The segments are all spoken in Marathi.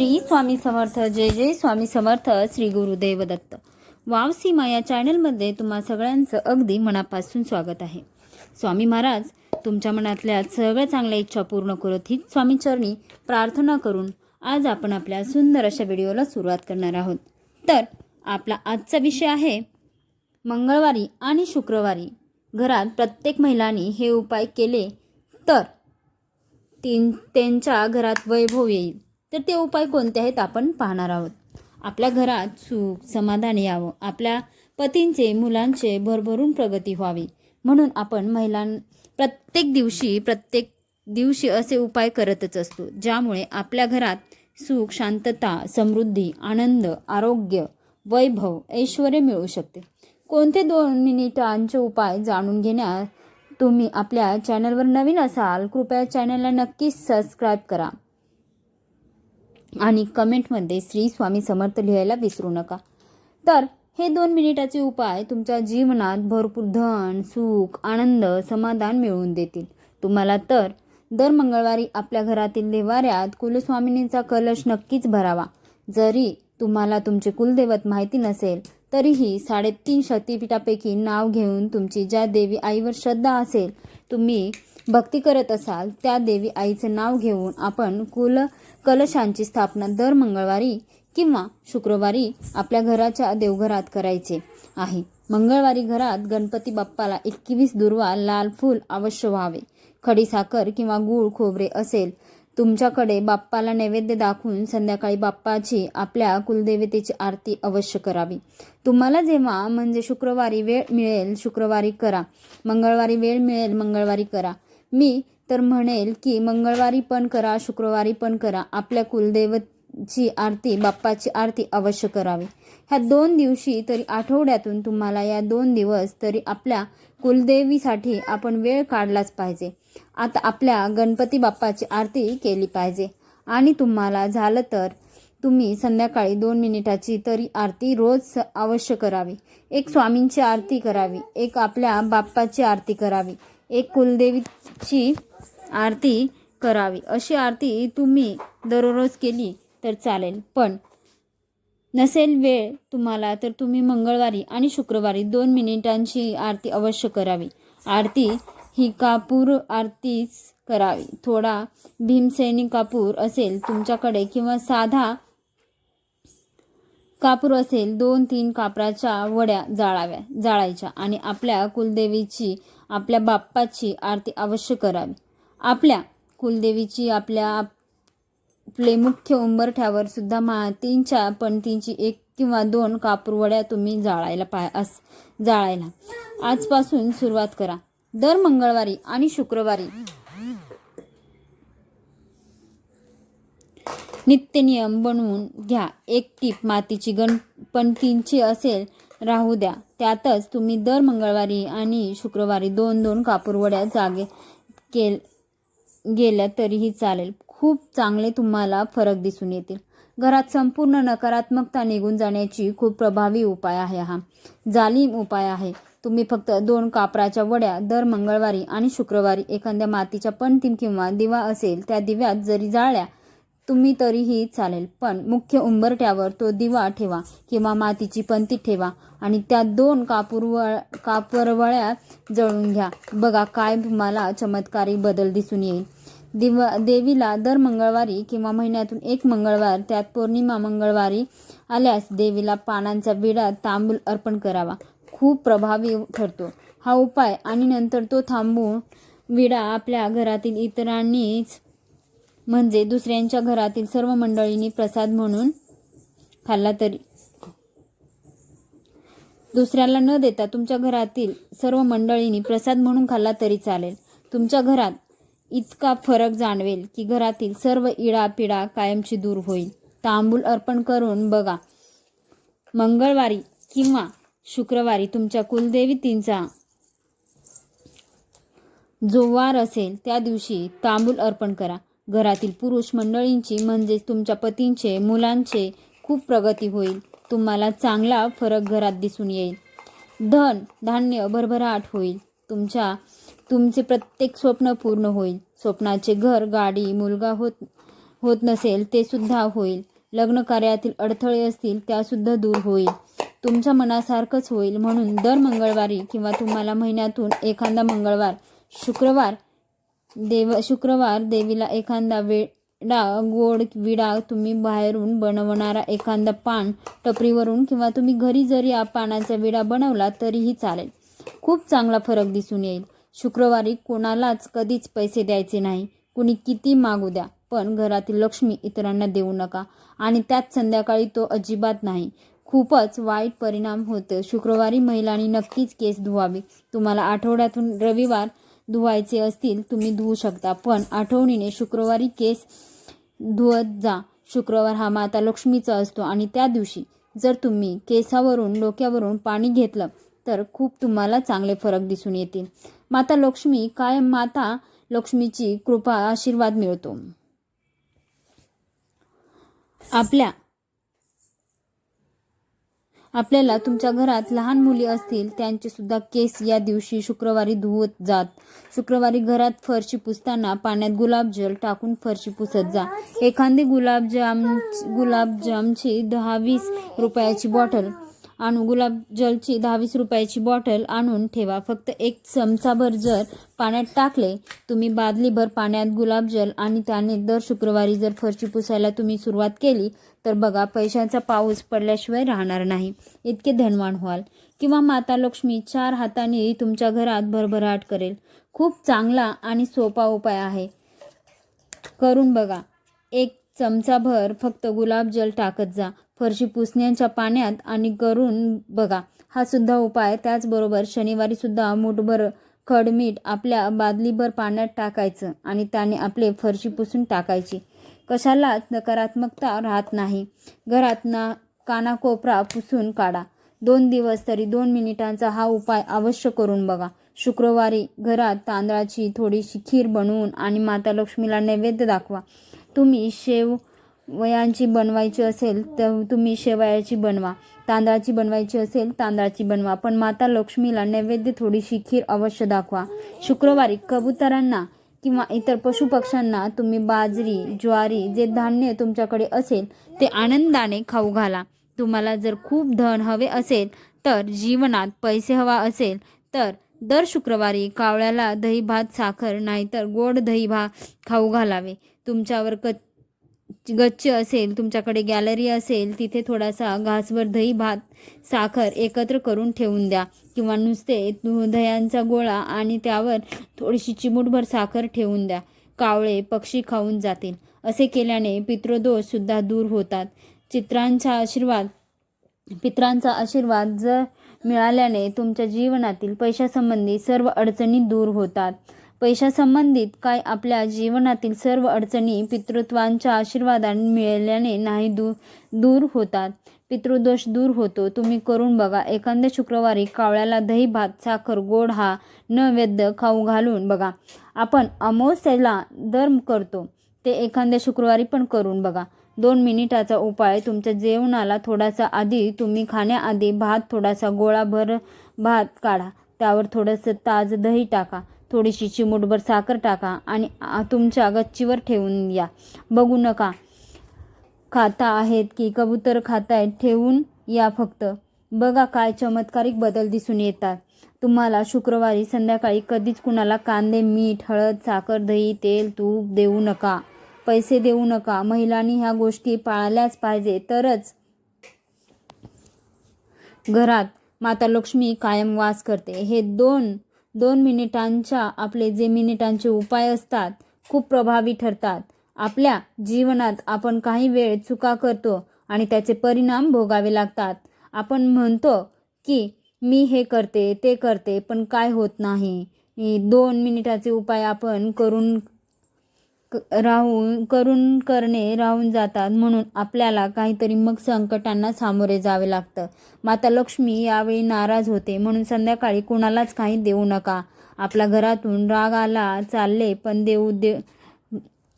श्री स्वामी समर्थ जय जय स्वामी समर्थ श्री गुरुदेव दत्त वाव सीमा या चॅनलमध्ये तुम्हा सगळ्यांचं अगदी मनापासून स्वागत आहे. स्वामी महाराज तुमच्या मनातल्या सगळ्या चांगल्या इच्छा पूर्ण करत ही स्वामीचरणी प्रार्थना करून आज आपण आपल्या सुंदर अशा व्हिडिओला सुरुवात करणार आहोत. तर आपला आजचा विषय आहे मंगळवारी आणि शुक्रवारी. घरात प्रत्येक महिलांनी हे उपाय केले तर तीन त्यांच्या घरात वैभव येईल. तर ते उपाय कोणते आहेत आपण पाहणार आहोत. आपल्या घरात सुख समाधान यावं. आपल्या पतींचे मुलांचे भरभरून प्रगती व्हावी. म्हणून आपण महिलां प्रत्येक दिवशी प्रत्येक दिवशी असे उपाय करतच असतो ज्यामुळे आपल्या घरात सुख शांतता समृद्धी आनंद आरोग्य वैभव ऐश्वर मिळू शकते. कोणते दोन मिनिटांचे उपाय जाणून घेण्यास तुम्ही आपल्या चॅनलवर नवीन असाल कृपया चॅनलला नक्कीच सबस्क्राईब करा. आणि कमेंटमध्ये श्री स्वामी समर्थ लिहायला विसरू नका. तर हे दोन मिनिटाचे उपाय तुमच्या जीवनात भरपूर धन सुख आनंद समाधान मिळवून देतील. तुम्हाला तर दर मंगळवारी आपल्या घरातील देवाऱ्यात कुलस्वामिनीचा कलश नक्कीच भरावा. जरी तुम्हाला तुमचे कुलदैवत माहिती नसेल तरीही साडेतीन शक्तिपीठापैकी नाव घेऊन तुमची ज्या देवी आईवर श्रद्धा असेल तुम्ही भक्ती करत असाल त्या देवी आईचं नाव घेऊन आपण कुल कलशांची स्थापना दर मंगळवारी किंवा शुक्रवारी आपल्या घराच्या देवघरात करायचे आहे. मंगळवारी घरात गणपती बाप्पाला एकवीस दुर्वा लाल फूल अवश्य व्हावे. खडीसाखर किंवा गूळ खोबरे असेल तुमच्याकडे बाप्पाला नैवेद्य दाखवून संध्याकाळी बाप्पाची आपल्या कुलदेवतेची आरती अवश्य करावी. तुम्हाला जेव्हा म्हणजे शुक्रवारी वेळ मिळेल शुक्रवारी करा. मंगळवारी वेळ मिळेल मंगळवारी करा. मी तर म्हणेल की मंगळवारी पण करा शुक्रवारी पण करा. आपल्या ची आरती बाप्पाची आरती अवश्य करावी. ह्या दोन दिवशी तरी आठवड्यातून तुम्हाला या दोन दिवस तरी आपल्या कुलदेवीसाठी आपण वेळ काढलाच पाहिजे. आता आपल्या गणपती बाप्पाची आरती केली पाहिजे. आणि तुम्हाला झालं तर तुम्ही संध्याकाळी दोन मिनिटाची तरी आरती रोज स- अवश्य करावी. एक स्वामींची आरती करावी एक आपल्या बाप्पाची आरती करावी एक कुलदेवीची आरती करावी. अशी आरती तुम्ही दररोज केली तर चालेल. पण नसेल वेळ तुम्हाला तर तुम्ही मंगळवारी आणि शुक्रवारी दोन मिनिटांची आरती अवश्य करावी. आरती ही कापूर आरतीच करावी. थोडा भीमसेनी कापूर असेल तुमच्याकडे किंवा साधा कापूर असेल दोन तीन कापराच्या वड्या जाळाव्या जाळायच्या आणि आपल्या कुलदेवीची आपल्या बाप्पाची आरती अवश्य करावी. आपल्या कुलदेवीची आपल्या आपले मुख्य उंबरठ्यावर सुद्धा मातींच्या पणतींची एक किंवा दोन कापूरवड्या तुम्ही जाळायला पाय अस जाळायला. आजपासून सुरुवात करा. दर मंगळवारी आणि शुक्रवारी. नित्यनियम बनवून घ्या. एक टीप मातीची गण पणतींची असेल राहू द्या. त्यातच तुम्ही दर मंगळवारी आणि शुक्रवारी दोन दोन कापूरवड्या जागे केल गेल्या तरीही चालेल. खूप चांगले तुम्हाला फरक दिसून येतील. घरात संपूर्ण नकारात्मकता निघून जाण्याची खूप प्रभावी उपाय आहे हा. जालीम उपाय आहे. तुम्ही फक्त दोन कापराच्या वड्या दर मंगळवारी आणि शुक्रवारी एखाद्या मातीच्या पणतीन किंवा दिवा असेल त्या दिव्यात जरी जाळल्या तुम्ही तरीही चालेल पण मुख्य उंबरट्यावर तो दिवा ठेवा किंवा मातीची पंती ठेवा आणि त्या दोन कापूरवळ कापरवळ्या जळून घ्या. बघा काय तुम्हाला चमत्कारी बदल दिसून येईल. दिव देवीला दर मंगळवारी किंवा महिन्यातून एक मंगळवार त्यात पौर्णिमा मंगळवारी आल्यास देवीला पानांचा विडा तांबूल अर्पण करावा. खूप प्रभावी ठरतो. हा उपाय आणि नंतर तो थांबून विडा आपल्या घरातील इतरांनीच म्हणजे दुसऱ्यांच्या घरातील सर्व मंडळींनी प्रसाद म्हणून खाल्ला तरी. दुसऱ्याला न देता तुमच्या घरातील सर्व मंडळींनी प्रसाद म्हणून खाल्ला तरी चालेल. तुमच्या घरात इतका फरक जाणवेल की घरातील सर्व इडापिडा कायमची दूर होईल. तांबूल अर्पण करून बघा. मंगळवारी किंवा शुक्रवारी तुमच्या कुलदेवी कुलदेवीतींचा जो वार असेल त्या दिवशी तांबूल अर्पण करा. घरातील पुरुष मंडळींची म्हणजेच तुमच्या पतींचे मुलांचे खूप प्रगती होईल. तुम्हाला चांगला फरक घरात दिसून येईल. धन धान्य भरभराट होईल. तुमच्या तुमचे प्रत्येक स्वप्न पूर्ण होईल. स्वप्नाचे घर गाडी मुलगा होत होत नसेल ते सुद्धा होईल. लग्न कार्यातील अडथळे असतील त्यासुद्धा दूर होईल. तुमच्या मनासारखंच होईल म्हणून दर मंगळवारी किंवा तुम्हाला महिन्यातून एखादा मंगळवार शुक्रवार देव शुक्रवार देवीला एखादा वेडा गोड विडा तुम्ही बाहेरून बनवणारा एखादा पान टपरीवरून किंवा तुम्ही घरी जरी या पानाचा विडा बनवला तरीही चालेल. खूप चांगला फरक दिसून येईल. शुक्रवारी कोणालाच कधीच पैसे द्यायचे नाही. कुणी किती मागू द्या पण घरातील लक्ष्मी इतरांना देऊ नका. आणि त्यात संध्याकाळी तो अजिबात नाही. खूपच वाईट परिणाम होतो शुक्रवारी महिलांनी नक्कीच केस धुवावी. तुम्हाला आठवड्यातून रविवार धुवायचे असतील तुम्ही धुवू शकता. पण आठवणीने शुक्रवारी केस धुवत जा. शुक्रवार हा माता लक्ष्मीचा असतो. आणि त्या दिवशी जर तुम्ही केसावरून डोक्यावरून पाणी घेतलं तर खूप तुम्हाला चांगले फरक दिसून येतील. माता लक्ष्मी कायम माता लक्ष्मीची कृपा आशीर्वाद मिळतो. आपल्या आपल्याला तुमच्या घरात लहान मुली असतील त्यांचे सुद्धा केस या दिवशी शुक्रवारी धुवत जात. शुक्रवारी घरात फरशी पुसताना पाण्यात गुलाबजल टाकून फरशी पुसत जा. एखादी गुलाबजाम गुलाबजामची दहा वीस रुपयाची बॉटल आणू गुलाबजलची दहा वीस रुपयाची बॉटल आणून ठेवा. फक्त एक चमचाभर जर पाण्यात टाकले तुम्ही बादलीभर पाण्यात गुलाबजल आणि त्याने दर शुक्रवारी जर फरशी पुसायला तुम्ही सुरुवात केली तर बघा पैशांचा पाऊस पडल्याशिवाय राहणार नाही. इतके धनवान व्हाल. किंवा माता लक्ष्मी चार हाताने तुमच्या घरात भरभराट करेल. खूप चांगला आणि सोपा उपाय आहे. करून बघा. एक चमचाभर फक्त गुलाबजल टाकत जा. फरशी पुसण्याच्या पाण्यात आणि करून बघा. हा सुद्धा उपाय. त्याचबरोबर शनिवारी सुद्धा मुठभर खडमीठ आपल्या बादलीभर पाण्यात टाकायचं आणि त्याने आपले फरशी पुसून टाकायची. कशालाच नकारात्मकता राहत नाही. घरात ना कानाकोपरा पुसून काढा. दोन दिवस तरी दोन मिनिटांचा हा उपाय अवश्य करून बघा. शुक्रवारी घरात तांदळाची थोडीशी खीर बनवून आणि माता लक्ष्मीला नैवेद्य दाखवा. तुम्ही शेव वयांची बनवायची असेल तर तुम्ही शेवयाची बनवा. तांदळाची बनवायची असेल तांदळाची बनवा. पण माता लक्ष्मीला नैवेद्य थोडीशी खीर अवश्य दाखवा. शुक्रवारी कबुतरांना किंवा इतर पशुपक्ष्यांना तुम्ही बाजरी ज्वारी जे धान्य तुमच्याकडे असेल ते आनंदाने खाऊ घाला. तुम्हाला जर खूप धन हवे असेल तर जीवनात पैसे हवा असेल तर दर शुक्रवारी कावळ्याला दही भात साखर नाहीतर गोड दही भात खाऊ घालावे. तुमच्यावर क गच्च असेल तुमच्याकडे गॅलरी असेल तिथे थोडासा घासभर दही भात साखर एकत्र करून ठेवून द्या. किंवा नुसते दह्यांचा गोळा आणि त्यावर थोडीशी चिमूटभर साखर ठेवून द्या. कावळे पक्षी खाऊन जातील. असे केल्याने पितृदोषसुद्धा दूर होतात. चित्रांचा आशीर्वाद पित्रांचा आशीर्वाद जर मिळाल्याने तुमच्या जीवनातील पैशासंबंधी सर्व अडचणी दूर होतात. पैशासंबंधित काय आपल्या जीवनातील सर्व अडचणी पितृत्वांच्या आशीर्वादाने मिळाल्याने नाही दूर दूर होतात. पितृदोष दूर होतो. तुम्ही करून बघा. एखाद्या शुक्रवारी कावळ्याला दही भात साखर गोड हा नैवेद्य खाऊ घालून बघा. आपण अमावस्येला दर करतो. ते एखाद्या शुक्रवारी पण करून बघा. दोन मिनिटाचा उपाय. तुमच्या जेवणाला थोडासा आधी तुम्ही खाण्याआधी भात थोडासा गोळाभर भात काढा. त्यावर थोडंसं ताज दही टाका. थोडीशी चिमूटभर साखर टाका आणि तुमच्या गच्चीवर ठेवून या. बघू नका खाता आहेत की कबूतर खातायत ठेवून या फक्त. बघा काय चमत्कारिक बदल दिसून येतात. तुम्हाला शुक्रवारी संध्याकाळी कधीच कुणाला कांदे मीठ हळद साखर दही तेल तूप देऊ नका. पैसे देऊ नका. महिलांनी ह्या गोष्टी पाळल्याच पाहिजे. तरच घरात माता लक्ष्मी कायम वास करते. हे दोन दोन मिनिटांच्या आपले जे मिनिटांचे उपाय असतात खूप प्रभावी ठरतात. आपल्या जीवनात आपण काही वेळ चुका करतो आणि त्याचे परिणाम भोगावे लागतात. आपण म्हणतो की मी हे करते ते करते पण काय होत नाही. दोन मिनिटाचे उपाय आपण करून राहून करून करणे राहून जातात म्हणून आपल्याला काहीतरी मग संकटांना सामोरे जावे लागतं. माता लक्ष्मी यावेळी नाराज होते म्हणून संध्याकाळी कोणालाच काही देऊ नका. आपल्या घरातून राग आला चालले पण देऊ दे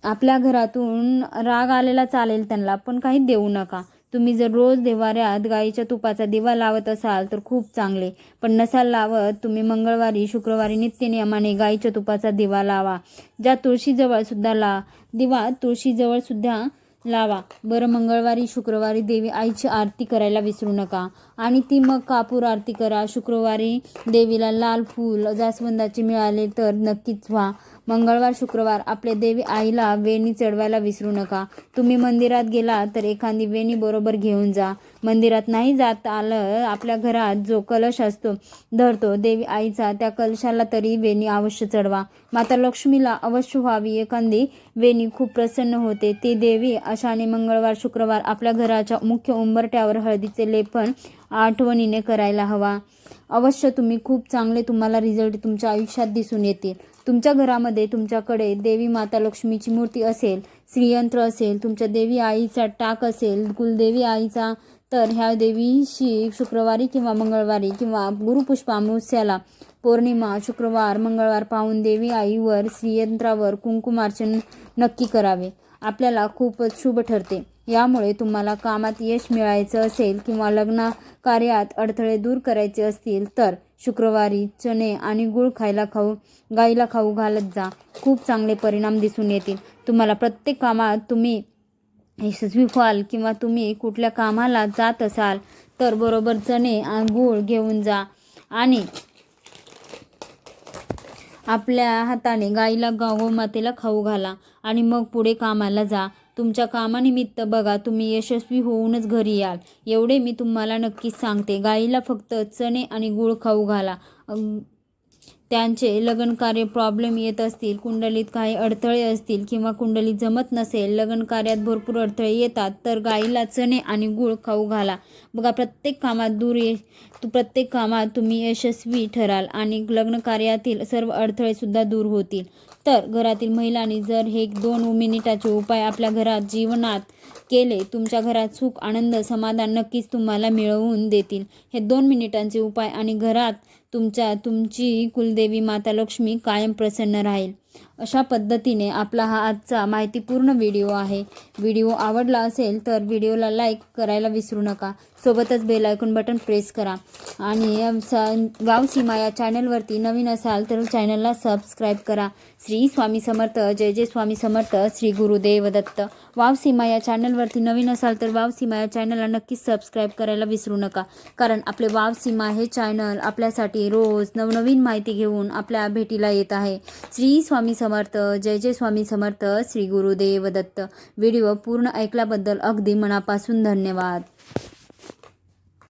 आपल्या घरातून राग आलेला चालेल त्यांना पण काही देऊ नका. तुम्ही जर रोज देवाऱ्यात गाईच्या तुपाचा दिवा लावत असाल तर खूप चांगले. पण नसाल लावत तुम्ही मंगळवारी शुक्रवारी नित्यनियमाने गाईच्या तुपाचा दिवा लावा ज्या तुळशीजवळ सुद्धा ला दिवा तुळशीजवळ सुद्धा लावा. बरं मंगळवारी शुक्रवारी देवी आईची आरती करायला विसरू नका. आणि ती मग कापूर आरती करा. शुक्रवारी देवीला लाल फूल जास्वंदाचे मिळाले तर नक्कीच व्हा. मंगळवार शुक्रवार आपल्या देवी आईला वेणी चढवायला विसरू नका. तुम्ही मंदिरात गेला तर एखादी वेणी बरोबर घेऊन जा. मंदिरात नाही जात आलं आपल्या घरात जो कलश असतो धरतो देवी आईचा त्या कलशाला तरी वेणी अवश्य चढवा. माता लक्ष्मीला अवश्य व्हावी. एखादी वेणी खूप प्रसन्न होते. ती देवी अशाने मंगळवार शुक्रवार आपल्या घराच्या मुख्य उंबरट्यावर हळदीचे लेपन आठवणीने करायला हवा. अवश्य तुम्ही खूप चांगले तुम्हाला रिझल्ट तुमच्या आयुष्यात दिसून येतील. तुमच्या घरामध्ये तुमच्याकडे देवी माता लक्ष्मीची मूर्ती असेल श्रीयंत्र असेल तुमच्या देवी आईचा टाक असेल कुलदेवी आईचा तर ह्या देवीशी शुक्रवारी किंवा मंगळवारी किंवा गुरुपुष्प अमावस्याला पौर्णिमा शुक्रवार मंगळवार पाहून देवी आईवर श्रीयंत्रावर कुंकुमार्चन नक्की करावे. आपल्याला खूपच शुभ ठरते. यामुळे तुम्हाला कामात यश मिळायचं असेल किंवा लग्न कार्यात अडथळे दूर करायचे असतील तर शुक्रवारी चणे आणि गुळ खायला खाऊ गाईला खाऊ घालत जा. खूप चांगले परिणाम दिसून येतील. तुम्हाला प्रत्येक कामात तुम्ही यशस्वी व्हाल किंवा तुम्ही कुठल्या कामाला जात असाल तर बरोबर चणे आणि गूळ घेऊन जा. आणि आपल्या हाताने गाईला गाव मातेला खाऊ घाला आणि मग पुढे कामाला जा. तुमच्या कामानिमित्त बघा तुम्ही यशस्वी होऊनच घरी याल. एवढे मी तुम्हाला नक्कीच सांगते. गाईला फक्त चणे आणि गूळ खाऊ घाला. त्यांचे लग्न कार्य प्रॉब्लेम येत असतील कुंडलीत काही अडथळे असतील किंवा कुंडली जमत नसेल लग्न कार्यात भरपूर अडथळे येतात तर गाईला चणे आणि गूळ खाऊ घाला. बघा प्रत्येक कामात दूर ये तू प्रत्येक कामात तुम्ही यशस्वी ठराल आणि लग्न कार्यातील सर्व अडथळेसुद्धा दूर होतील. तर घरातील महिलांनी जर हे दोन मिनिटाचे उपाय आपल्या घरात जीवनात केले तुमच्या घरात सुख आनंद समाधान नक्कीच तुम्हाला मिळवून देतील. हे दोन मिनिटांचे उपाय आणि घरात तुमच्या तुमची कुलदेवी माता लक्ष्मी कायम प्रसन्न राहील. अशा पद्धतीने आपला हा आजचा माहितीपूर्ण व्हिडिओ आहे. व्हिडिओ आवडला असेल तर व्हिडिओला लाईक करायला विसरू नका. सोबतच बेल आयकॉन बटन प्रेस करा. आणि या गाव सीमा या चॅनलवरती नवीन असाल तर चॅनलला सबस्क्राईब करा. श्री स्वामी समर्थ जय जय स्वामी समर्थ श्री गुरुदेव दत्त वाव सीमा या चॅनलवरती नवीन असाल तर वाव सीमा या चॅनलला नक्कीच सबस्क्राईब करायला विसरू नका. कारण आपले वाव सीमा हे चॅनल आपल्यासाठी रोज नवनवीन माहिती घेऊन आपल्या भेटीला येत आहे. श्री स्वामी स्वामी समर्थ जय जय स्वामी समर्थ श्री गुरुदेव दत्त व्हिडिओ पूर्ण ऐकल्याबद्दल अगदी मनापासून धन्यवाद.